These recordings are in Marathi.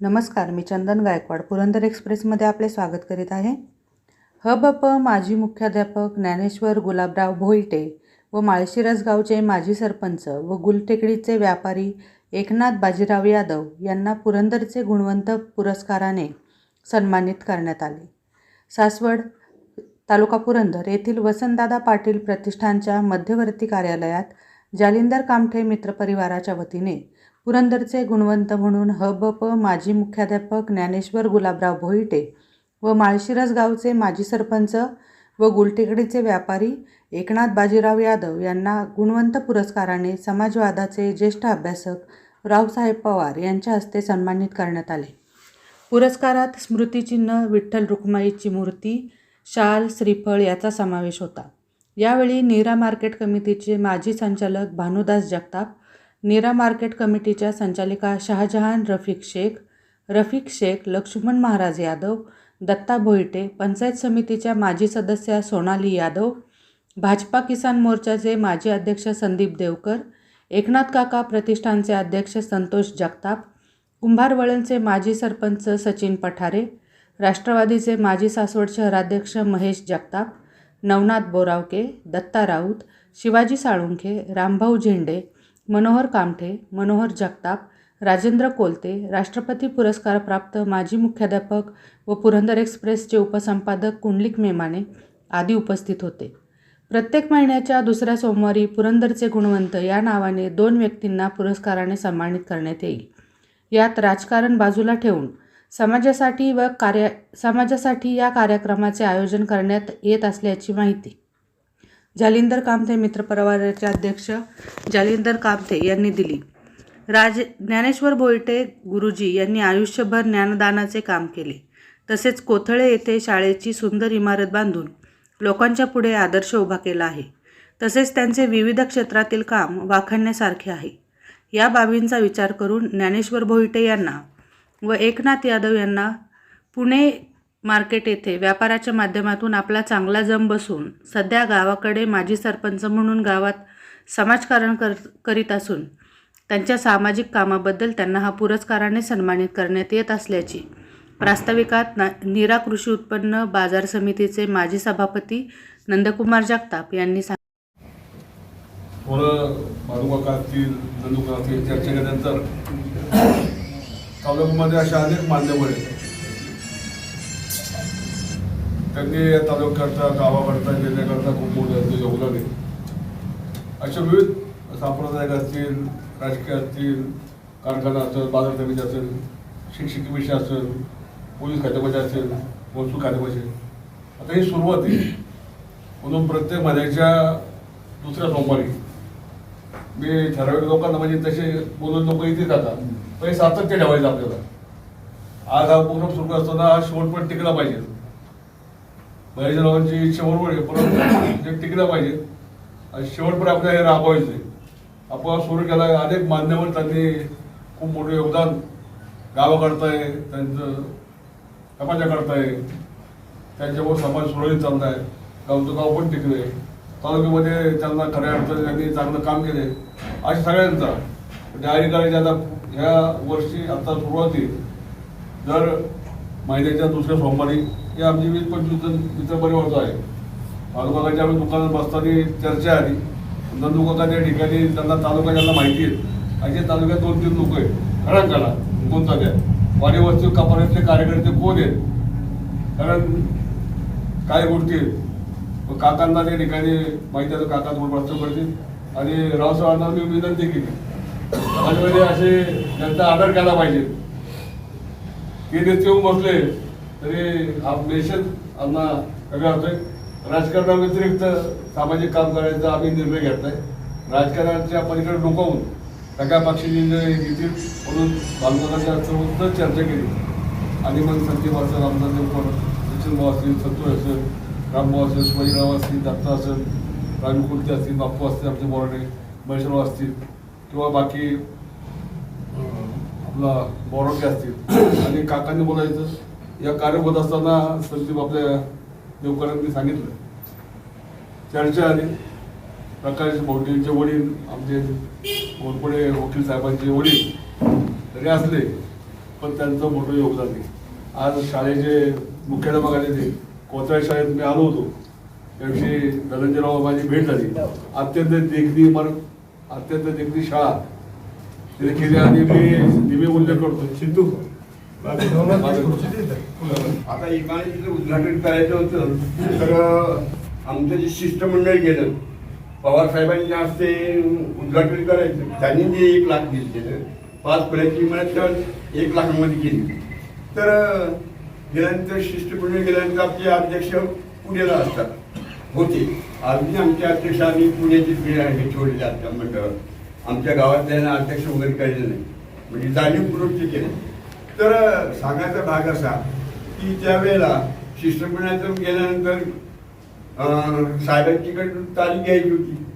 नमस्कार मी चंदन गायकवाड पुरंदर एक्सप्रेसमध्ये आपले स्वागत करीत आहे. हबप माजी मुख्याध्यापक ज्ञानेश्वर गुलाबराव भोईटे व माळशिरस गावचे माजी सरपंच व गुलटेकडीचे व्यापारी एकनाथ बाजीराव यादव यांना पुरंदरचे गुणवंत पुरस्काराने सन्मानित करण्यात आले. सासवड तालुका पुरंदर येथील वसंतदादा पाटील प्रतिष्ठानच्या मध्यवर्ती कार्यालयात जालिंदर कामठे मित्रपरिवाराच्या वतीने पुरंदरचे गुणवंत म्हणून हबप माजी मुख्याध्यापक ज्ञानेश्वर गुलाबराव भोईटे व माळशिरस गावचे माजी सरपंच व गुलटेकडीचे व्यापारी एकनाथ बाजीराव यादव यांना गुणवंत पुरस्काराने समाजवादाचे ज्येष्ठ अभ्यासक रावसाहेब पवार यांच्या हस्ते सन्मानित करण्यात आले. पुरस्कारात स्मृतिचिन्ह विठ्ठल रुक्माईची मूर्ती शाल श्रीफळ याचा समावेश होता. यावेळी नीरा मार्केट कमिटीचे माजी संचालक भानुदास जगताप नीरा मार्केट कमिटीच्या संचालिका शहाजहान रफिक शेख रफिक शेख लक्ष्मण महाराज यादव दत्ता भोईटे पंचायत समितीच्या माजी सदस्या सोनाली यादव भाजपा किसान मोर्चाचे माजी अध्यक्ष संदीप देवकर एकनाथ काका प्रतिष्ठानचे अध्यक्ष संतोष जगताप कुंभारवळणचे माजी सरपंच सचिन पठारे राष्ट्रवादीचे माजी सासवड शहराध्यक्ष महेश जगताप नवनाथ बोरावके दत्ता राऊत शिवाजी साळुंखे रामभाऊ झेंडे मनोहर कामठे मनोहर जगताप राजेंद्र कोलते राष्ट्रपती पुरस्कार प्राप्त माजी मुख्याध्यापक व पुरंदर एक्सप्रेसचे उपसंपादक कुंडलिक मेमाने आदी उपस्थित होते. प्रत्येक महिन्याच्या दुसऱ्या सोमवारी पुरंदरचे गुणवंत या नावाने दोन व्यक्तींना पुरस्काराने सन्मानित करण्यात येईल. यात राजकारण बाजूला ठेवून समाजासाठी व कार्य समाजासाठी या कार्यक्रमाचे आयोजन करण्यात येत असल्याची माहिती जालिंदर कामते मित्रपरिवाराचे अध्यक्ष जालिंदर कामते यांनी दिली. राज ज्ञानेश्वर भोईटे गुरुजी यांनी आयुष्यभर ज्ञानदानाचे काम केले. तसेच कोथळे येथे शाळेची सुंदर इमारत बांधून लोकांच्या पुढे आदर्श उभा केला आहे. तसेच त्यांचे विविध क्षेत्रातील काम वाखाणण्यासारखे आहे. या बाबींचा विचार करून ज्ञानेश्वर भोईटे यांना व एकनाथ यादव यांना पुणे मार्केट येथे व्यापाराच्या माध्यमातून आपला चांगला जम बसून सध्या गावाकडे माजी सरपंच म्हणून गावात समाजकारण कर करीत असून त्यांच्या सामाजिक कामाबद्दल त्यांना हा पुरस्काराने सन्मानित करण्यात येत असल्याची प्रास्ताविकात ना निरा कृषी उत्पन्न बाजार समितीचे माजी सभापती नंदकुमार जगताप यांनी सांग थोडं भानुकाका असतील नंदुका असतील तालुक्यामध्ये अशा अनेक मान्यवर आहेत. त्यांनी या तालुक्याकरता गावाकरता जिल्ह्याकरता खूप मोठं असं योगदान आहे. अशा विविध सांप्रदायिक असतील राजकीय असतील कारखाना असेल बाजार समिती असेल शिक्षकी विषय असेल पोलीस खात्यामध्ये असेल महसूल खात्यामध्ये आता ही सुरुवात आहे. म्हणून प्रत्येक महिन्याच्या दुसऱ्या सोमवारी मी ठराविक लोकांना म्हणजे तसे बोलून लोक इथे जातात. पण हे सातत्य ठेवायचं आपल्याला. आज हा प्रोग्राम सुरू असताना हा शेवट पण टिकला पाहिजे. बाहेरच्या लोकांची इच्छा बरोबर आहे परंतु ते टिकला पाहिजे. आणि शेवटपर्यंत आपल्याला हे राबवायचं आहे. आपण सुरू केला अनेक मान्यवर त्यांनी खूप मोठं योगदान गावाकडताय त्यांचं समाजाकडताय त्यांच्यामुळे समाज सुरळीत चाललाय. गावचं गाव पण टिकले तालुक्यामध्ये त्यांना खऱ्या अर्थाने त्यांनी चांगलं काम केले अशा सगळ्यांचा. म्हणजे डायरी करायची आता ह्या वर्षी आता सुरुवाती जर महिन्याच्या दुसऱ्या सोमवारी. हे आमची वीस पंचवीस जण मित्रपरिवारचं आहे. तालुकाच्या आम्ही दुकानात बसताना चर्चा आली. नंदुकाका त्या ठिकाणी त्यांना तालुका ज्यांना माहिती आहे. असे तालुक्यात दोन तीन लोक आहेत खरं करा कोणता द्या. वाडी वस्तू कपाऱ्यातले कार्यकर्ते कोण आहेत? कारण काय गोष्टी आहेत? काकांना त्या ठिकाणी माहिती आहे काका थोडं प्रश्न करतील आणि रावसाहेबांना मी विनंती केली. समाजमध्ये असे त्यांचा आदर केला पाहिजे. ते येऊन बसले तरी हा नेशन आम्हाला वेगळा होतोय. राजकारणाव्यतिरिक्त सामाजिक काम करायचा आम्ही निर्णय घेतलाय. राजकारणाच्या पलीकडे डोकावून सगळ्या पक्षाचे निर्णय घेतील म्हणून बालकाच्या सर्वत्र चर्चा केली. आणि मग संदीप असेल आमदार देवकर सचिन भाऊ असतील संतोष असेल रामभाऊ असेल शिवाजीराव असतील दत्ता असेल राजू कुर्ते असतील बाप्पू असतील आमचे बोराडे महेशराव असतील किंवा बाकी आपला बोराडे असतील. आणि काकांनी बोलायचं. या कार्य होत असताना संदीप आपल्या देवकरांनी सांगितलं. चर्चा आली. प्रकाश भाऊटींचे वडील आमचे घोरपडे वकील साहेबांचे वडील तरी असले पण त्यांचं मोठं योगदान आहे. आज शाळेचे मुख्याध्यापक आले ते. कोथळा शाळेत मी आलो होतो. त्याविषयी धनंजयराव माझी भेट झाली. अत्यंत देखणी मन अत्यंत देखणी शाळा. तिथे केली आणि मी नेहमी उल्लेख करतो सिद्धू आता इमारतीचं उद्घाटन करायचं होतं. तर आमचं जे शिष्टमंडळ गेलं पवार साहेबांच्या हस्ते उद्घाटन करायचं त्यांनी जे एक लाख दिले. पाच खोल्याची इमारत तर एक लाखामध्ये केली तर गेल्यानंतर शिष्टमंडळ गेल्यानंतर आमचे अध्यक्ष पुण्याला असतात. होते. अगदी आमच्या अध्यक्ष आम्ही पुण्याची हे ठेवलेले आमच्या मंडळावर आमच्या गावातल्या अध्यक्ष वगैरे केलेलं नाही. म्हणजे जाणीवपूर्वक ते केलं. तर सांगायचा भाग असा की त्यावेळेला शिष्टमंडळातून गेल्यानंतर अं, साहेबांच्याकडून तारीख घ्यायची होती.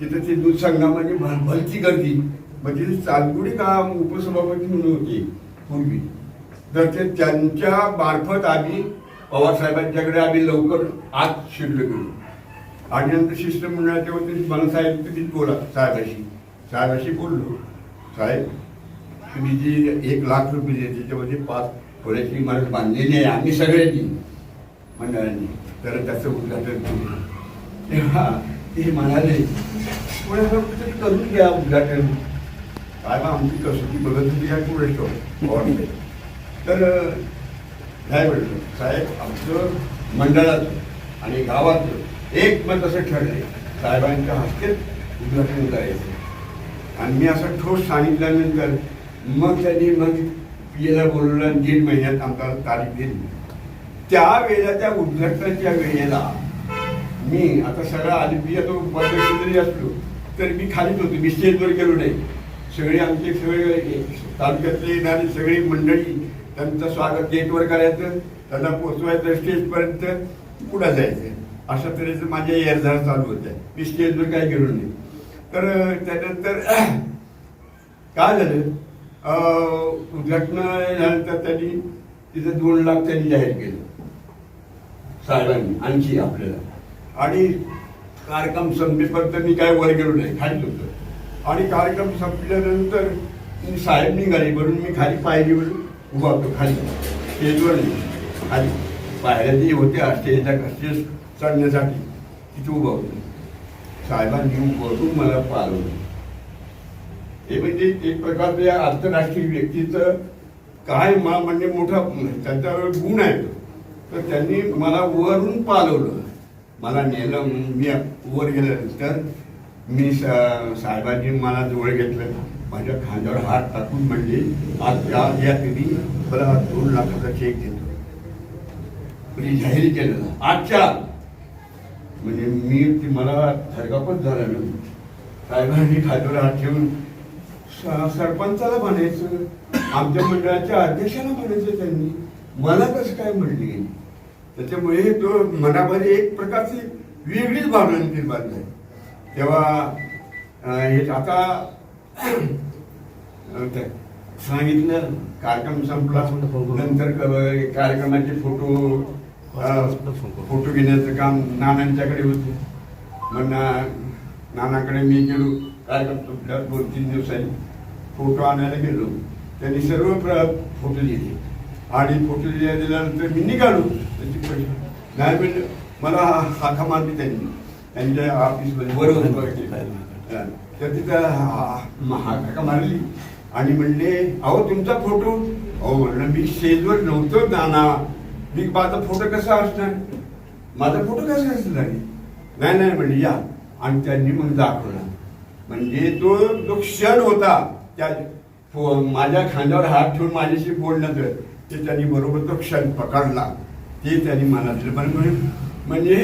तिथं ते दूध संघामध्ये भल भलती गर्दी. म्हणजे चालगुडी का उपसभापती म्हणून होती पूर्वी. तर ते त्यांच्या मार्फत आम्ही पवारसाहेबांच्याकडे आम्ही लवकर आत शिरलो गेलो. आणि नंतर शिष्टमंडळाच्या वतीने मला साहेब तुम्ही बोला साहेबाशी. साहेबाशी बोललो साहेब तुम्ही जी एक लाख रुपये दिले त्याच्यामध्ये पाच खोल्याची इमारत बांधलेली आहे आम्ही सगळ्यांनी मंडळांनी. तर त्याचं उद्घाटन केलं. तेव्हा ते म्हणाले कोणाला करून घ्या उद्घाटन. काय बा आमची कसोटी बघत होती काय पुढे तर काय म्हटलं. साहेब आमचं मंडळाचं आणि गावाचं एक मत असं ठरलं साहेबांच्या हस्ते उद्घाटन करायचं. आणि मी असं ठोस सांगितल्यानंतर मग त्यांनी मग पियला बोलवलं आणि दीड महिन्यात आमचा तारीख दिली. त्या वेळेला त्या उद्घाटनाच्या वेळेला मी आता सगळा आधी तो उपाध्यक्ष जरी असलो तर मी खालीच होतो. मी स्टेजवर गेलो नाही. सगळे आमचे सगळे तालुक्यातले येणारी सगळी मंडळी त्यांचं स्वागत गेटवर करायचं त्यांना पोचवायचं स्टेजपर्यंत पुढं जायचं. अशा तऱ्हेचं माझ्या एरझार चालू होत्या. मी स्टेजवर काही गेलो नाही. तर त्यानंतर काय झालं? उद्घाटन झाल्यानंतर त्यांनी तिथं दोन लाख त्यांनी जाहीर केलं. साहेबांनी आणखी आपल्याला. आणि कार्यक्रम संपेपर्यंत मी काय वर गेलो नाही खाली होतो. आणि कार्यक्रम संपल्यानंतर मी साहेब निघाले म्हणून मी खाली पायरीवर उभा होतो खाली. स्टेजवर खाली. पायऱ्या जे होत्या स्टेजच्या स्टेज चढण्यासाठी तिथे उभा होतो. साहेबांनी वरून मला पाळवलं हे म्हणजे एक प्रकारचं या आंतरराष्ट्रीय व्यक्तीचं काय मा म्हणजे मोठा त्यांच्यावर गुण आहे तर त्यांनी मला वरून पालवलं मला नेलं मी वर गेल्यानंतर मी साहेबांनी मला जवळ घेतलं. माझ्या खांद्यावर हात टाकून म्हणजे आज या या तुम्ही मला दोन लाखाचा चेक देतो. म्हणजे जाहीर केलेला आजच्या म्हणजे मी ती मला थरकापच झाला ना साहेबांनी खांद्यावर हात ठेवून सरपंचाला म्हणायचं आमच्या मंडळाच्या अध्यक्षाला म्हणायचं त्यांनी. मला कसं काय म्हणली? त्याच्यामुळे तो मनामध्ये एक प्रकारची वेगळीच भावना निर्माण झाली. तेव्हा हे आता सांगितलं कार्यक्रम संपला. नंतर कार्यक्रमाचे फोटो फोटो घेण्याचं काम नानांच्याकडे होते. मग ना- नानाकडे मी गेलो कार्यक्रम संपल्यावर दोन तीन दिवसांनी फोटो आणायला गेलो. त्यांनी सर्व प्र फोटो दिले. आणि फोटो दिल्या दिल्यानंतर मी निघालो. त्यांची पैसे. नाही म्हणजे मला हा- हाका मारली त्यांनी. त्यांच्या ऑफिसमध्ये. बरोबर. तर तिथं हाका मारली. आणि म्हणले अहो तुमचा फोटो? अहो म्हणलं मी स्टेजवर नव्हतो नाना. मी माझा फोटो कसा असणार? माझा फोटो कसा असणार नाही नाही म्हणजे या. आणि त्यांनी मग दाखवला. म्हणजे तो जो क्षण होता. त्या फो- माझ्या खांद्यावर हात ठेवून माझ्याशी बोलण्याचं ते त्यांनी बरोबर तो क्षण पकडला. ते त्यांनी मला दिलं. पण म्हणजे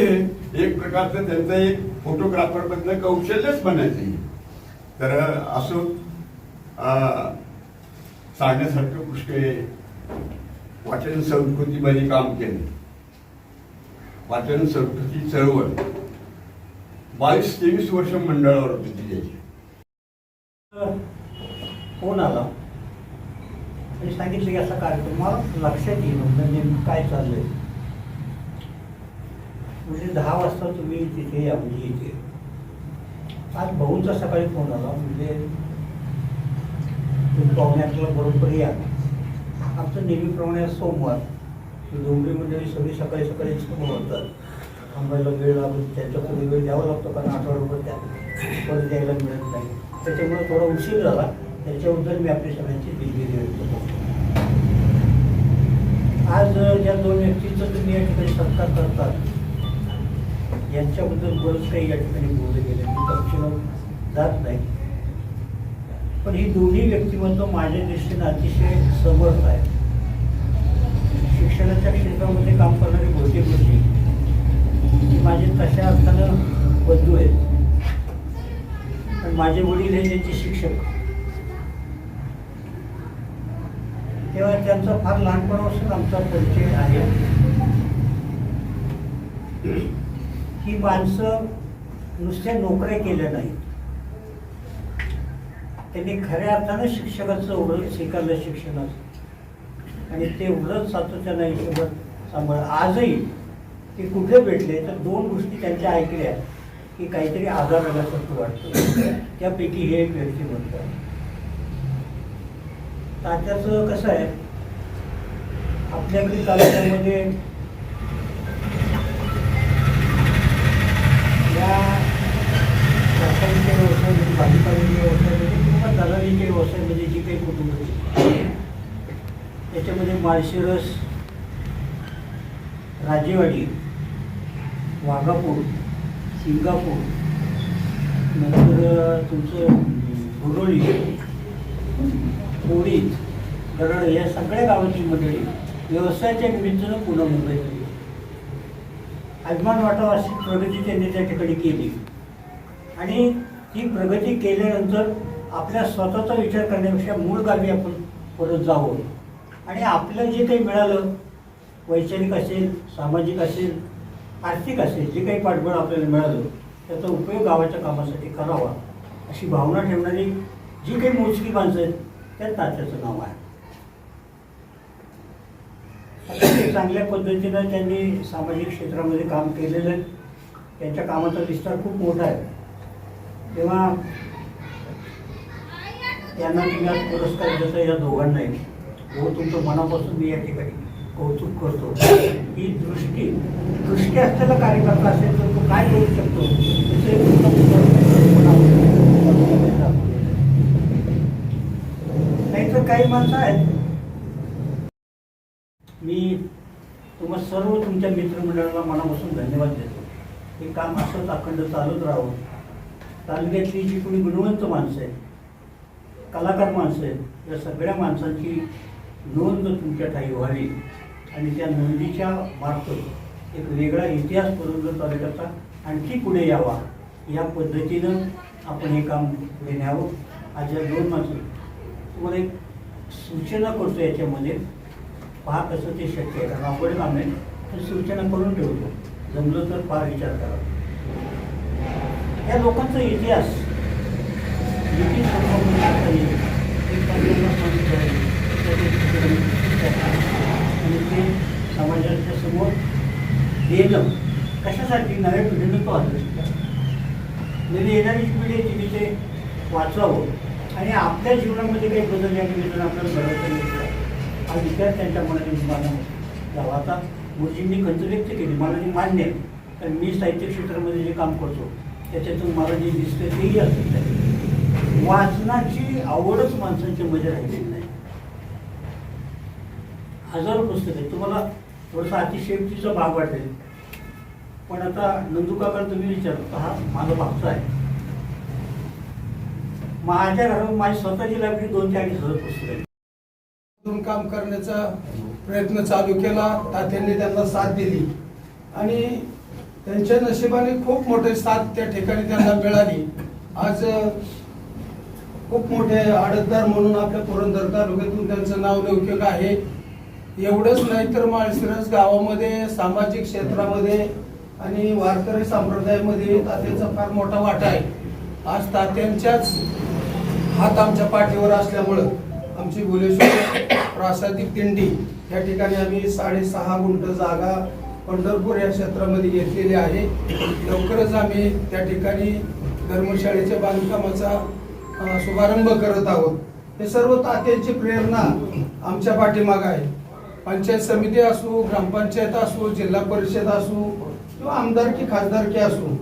एक प्रकारचं त्यांचं एक फोटोग्राफर मधलं कौशल्यच म्हणायचं तर असं सांगण्यासारखं पुष्कळ वाचन संस्कृतीमध्ये काम केले. वाचन संस्कृती चळवळ. बावीस तेवीस वर्ष मंडळावर होती त्याची. फोन आला? आणि सांगितलं की असा कार्यक्रम मला लक्षात येईल म्हणजे नेमकं काय चाललंय? म्हणजे दहा वाजता तुम्ही तिथे या म्हणजे इथे. आज भाऊंचा सकाळी फोन आला म्हणजे तुम्ही पाहुणे बरोबर या. आमचं नेहमीप्रमाणे सोमवार डोंबरीमध्ये म्हणजे सगळी सकाळी सकाळी समोर होतात थांबायला वेळ लागून त्यांच्याकडे वेळ द्यावा लागतो कारण आठवडाभर त्या परत द्यायला मिळत नाही. त्याच्यामुळे थोडा उशीर झाला त्याच्याबद्दल मी आपल्या सगळ्यांची दिलगिरी व्यक्त करतो. आज ज्या दोन व्यक्तींचं तुम्ही या ठिकाणी सत्कार करतात यांच्याबद्दल बरंच काही या ठिकाणी बोलले गेले मी तपशील जात नाही. पण ही दोन्ही व्यक्तिमत्व माझ्या दृष्टीने अतिशय समर्थ आहे. शिक्षणाच्या क्षेत्रामध्ये काम करणारी बहुतेक गोष्टी माझे तशा अर्थानं बंधू आहेत. पण माझे वडील हे त्यांचे शिक्षक तेव्हा त्यांचा फार लहानपणापासून आमचा परिचय आहे. ही माणसं नुसत्या नोकऱ्या केल्या नाहीत. त्यांनी खऱ्या अर्थानं शिक्षकाचं ओढ स्वीकारलं शिक्षणाचं आणि ते उलट सातत्यानं हिशोबात सांभाळ आजही ते कुठे भेटले तर दोन गोष्टी त्यांच्या ऐकल्या की काहीतरी आधार आल्यासारखं वाटतं. त्यापैकी हे एक व्यक्ती म्हणतात. तात्याचं कसं आहे? आपल्याकडे तालुक्यामध्ये या रासायनिक व्यवसायामध्ये भाजीपाल्याच्या व्यवसायामध्ये किंवा दलालीच्या व्यवसायामध्ये जी काही कुटुंब आहेत, तालुक्यामध्ये माळशिरस राजेवाडी वाघापूर सिंगापूर नंतर तुमचं गुरोळी पोळीत दरड या सगळ्या गावांची मंडळी व्यवसायाच्या निमित्तानं पुन्हा मुंबईत आली. अभिमान वाटावा अशी प्रगती त्यांनी त्या ठिकाणी केली. आणि ती प्रगती केल्यानंतर आपल्या स्वतःचा विचार करण्यापेक्षा मूळ गावी आपण परत जावं. आणि आपलं जे काही मिळालं वैचारिक असेल सामाजिक असेल आर्थिक असेल जे काही पाठबळ आपल्याला मिळालं त्याचा उपयोग गावाच्या कामासाठी करावा अशी भावना ठेवणारी जी काही मोजकी माणसं आहेत त्या तात्याचं नाव आहे. चांगल्या पद्धतीनं त्यांनी सामाजिक क्षेत्रामध्ये काम केलेलं आहे. त्यांच्या कामाचा विस्तार खूप मोठा आहे. तेव्हा त्यांना तुम्ही आज पुरस्कार देता या दोघांनाही. हो तुमचं मनापासून मी या ठिकाणी कौतुक करतो. ही दृष्टी दृष्टी असलेला कार्यकर्ता असेल तर तो काय करू शकतो? नाही तर नाहीतर काही माणसं आहेत. मी तुम्हा सर्व तुमच्या मित्रमंडळाला मनापासून धन्यवाद देतो. हे काम असंच अखंड चालत राहावं. तालुक्यातली जी कोणी गुणवंत माणसं आहेत कलाकार माणसं आहेत या सगळ्या माणसांची नोंद तुमच्या ठाई व्हावी. आणि त्या नोंदीच्या मार्फत एक वेगळा इतिहास पुरंदर तालुक्याचा आणखी पुढे यावा. या पद्धतीनं आपण हे काम पुढे न्यावं. आज या दोन माणसं तुम्हाला एक सूचना करतो याच्यामध्ये. पहा कसं ते शक्य आहे. कारण आपण काम आहे. तर सूचना करून ठेवतो. जमलं तर फार विचार करा. या लोकांचा इतिहास. ब्रिटिश आणि ते समाजाच्या समोर देणं कशासाठी नव्या पिढीनं तो शकतात म्हणजे येणारी पिढी आहे तिने ते वाचावं आणि आपल्या जीवनामध्ये काही बदल या निमित्तानं आपल्याला घडवता येईल हा विचार त्यांच्या मनाने निर्माण झाला आता गुरुजींनी खंत व्यक्त केली मला ते मान्य आहे कारण मी साहित्य क्षेत्रामध्ये जे काम करतो त्याच्यातून मला जे दिसतं तेही असतं वाचनाची आवडच माणसांच्या मध्ये राहिली. हजारो पुस्तक आहेत. तुम्हाला थोडासा अतिशयोक्तीचा भाग वाटेल. पण आता नंदुकाका तुम्ही विचारता हा माझा भागचा आहे. माझ्या घरात माझी स्वतःची लायब्ररी दोन ते अडीच हजार पुस्तक आहेत. काम करण्याचा प्रयत्न चालू केला तात्यांनी त्यांना साथ दिली. आणि त्यांच्या नशिबाने खूप मोठे साथ त्या ठिकाणी त्यांना मिळाली. आज खूप मोठे आडतदार म्हणून आपल्या पुरंदर तालुक्यातून त्यांचं नाव लौकिक आहे. एवढंच नाही तर माळशिरस गावामध्ये सामाजिक क्षेत्रामध्ये आणि वारकरी संप्रदायामध्ये तात्यांचा फार मोठा वाटा आहे. आज तात्यांच्याच हात आमच्या पाठीवर असल्यामुळं आमची भुलेश्वर प्रासादिक दिंडी या ठिकाणी आम्ही साडेसहा गुंठ जागा पंढरपूर या क्षेत्रामध्ये घेतलेली आहे. लवकरच आम्ही त्या ठिकाणी धर्मशाळेच्या बांधकामाचा शुभारंभ करत आहोत. हे सर्व तात्यांची प्रेरणा आमच्या पाठीमाग आहे. पंचायत समिती असो ग्रामपंचायत असो जिल्हा परिषद असू किंवा आमदारकी खासदारकी असू